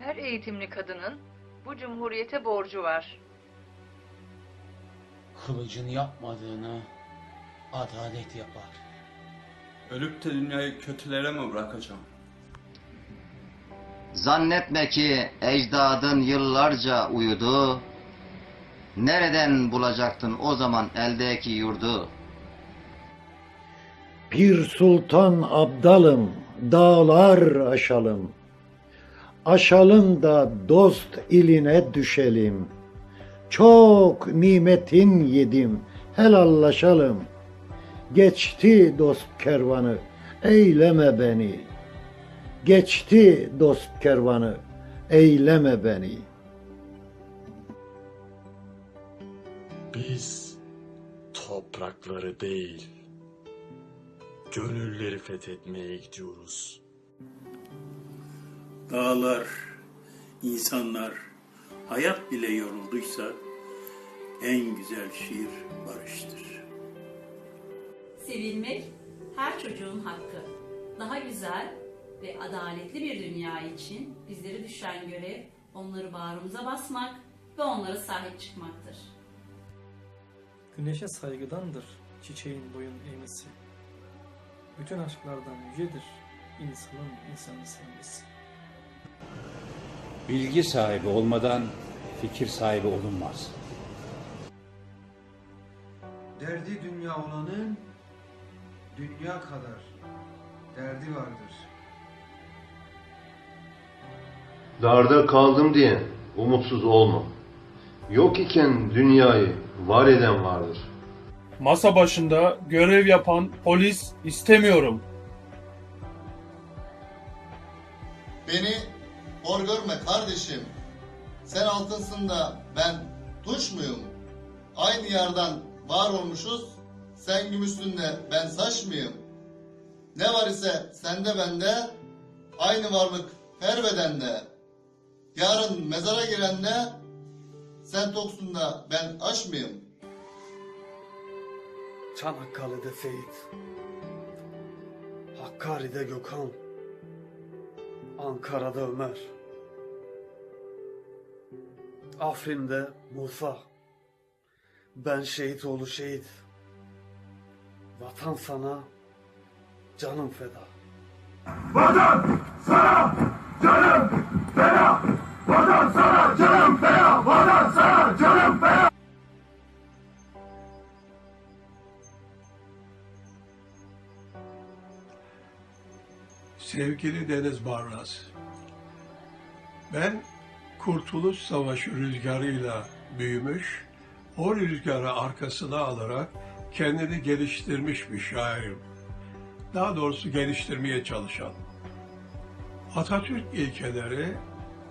Her eğitimli kadının bu cumhuriyete borcu var. Kılıcın yapmadığını adalet yapar. Ölüp de dünyayı kötülere mi bırakacağım? Zannetme ki ecdadın yıllarca uyudu. Nereden bulacaktın o zaman eldeki yurdu? Pir Sultan Abdalım, dağlar aşalım. Aşalım da dost iline düşelim. Çok nimetin yedim, helallaşalım. Geçti dost kervanı, eyleme beni. Geçti dost kervanı, eyleme beni. Biz toprakları değil, gönülleri fethetmeye gidiyoruz. Dağlar, insanlar, hayat bile yorulduysa en güzel şiir barıştır. Sevilmek her çocuğun hakkı. Daha güzel ve adaletli bir dünya için bizlere düşen görev onları bağrımıza basmak ve onlara sahip çıkmaktır. Güneşe saygıdandır çiçeğin boyun eğmesi. Bütün aşklardan yücedir insanın insanı sevmesi. Bilgi sahibi olmadan fikir sahibi olunmaz. Derdi dünya olanın dünya kadar derdi vardır. Darda kaldım diye umutsuz olma. Yok iken dünyayı var eden vardır. Masa başında görev yapan polis istemiyorum. Beni hor görme kardeşim. Sen altınsın da ben tuş muyum? Aynı yerden var olmuşuz. Sen gümüşsün de ben saç mıyım? Ne var ise sende bende, aynı varlık her bedende. Yarın mezara girenle, sen toksun da ben aç mıyım? Çanakkale'de Seyit, Hakkari'de Gökhan, Ankara'da Ömer, Afrin'de Musa, ben şehit oğlu şehit, vatan sana canım feda. Vatan sana Sevgili Deniz Barlas, ben Kurtuluş Savaşı rüzgarıyla büyümüş, o rüzgarı arkasına alarak kendini geliştirmiş bir şairim. Daha doğrusu geliştirmeye çalışan. Atatürk ilkeleri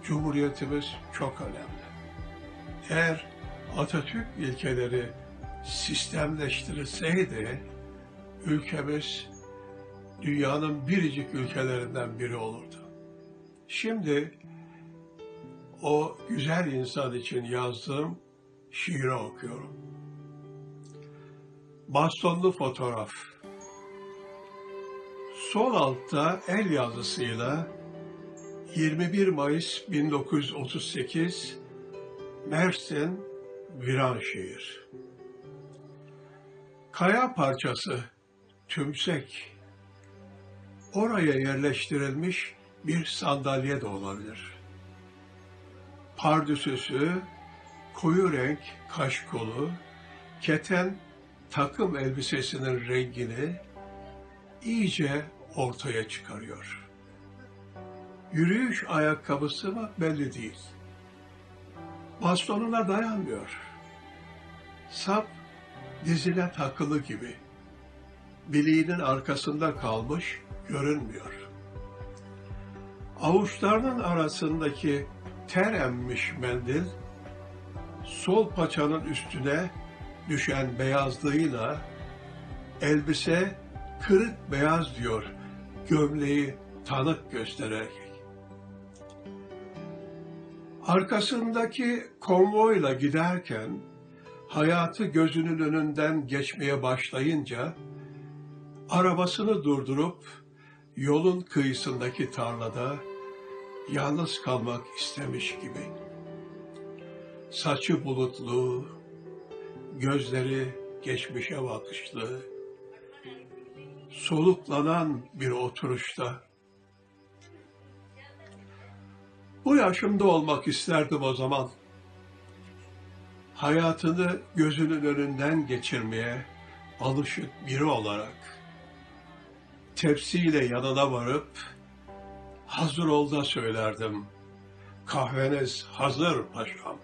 Cumhuriyetimiz çok önemli. Eğer Atatürk ilkeleri sistemleştirilseydi ülkemiz dünyanın biricik ülkelerinden biri olurdu. Şimdi o güzel insan için yazdığım şiiri okuyorum. Bastonlu fotoğraf. Sol altta el yazısıyla 21 Mayıs 1938 Mersin Viranşehir. Kaya parçası tümsek. Oraya yerleştirilmiş bir sandalye de olabilir. Pardüsüsü, koyu renk kaşkolu, keten takım elbisesinin rengini iyice ortaya çıkarıyor. Yürüyüş ayakkabısı mı belli değil. Bastonuna dayanmıyor. Sap dizine takılı gibi. Bileğinin arkasında kalmış görünmüyor. Avuçlarının arasındaki ter emmiş mendil, sol paçanın üstüne düşen beyazlığıyla elbise kırık beyaz diyor gömleği tanık göstererek. Arkasındaki konvoyla giderken hayatı gözünün önünden geçmeye başlayınca arabasını durdurup yolun kıyısındaki tarlada yalnız kalmak istemiş gibi. Saçı bulutlu, gözleri geçmişe bakışlı, soluklanan bir oturuşta. Bu yaşımda olmak isterdim o zaman. Hayatını gözünün önünden geçirmeye alışık biri olarak. Tepsiyle yanına varıp, hazır ol da söylerdim. Kahveniz hazır paşam.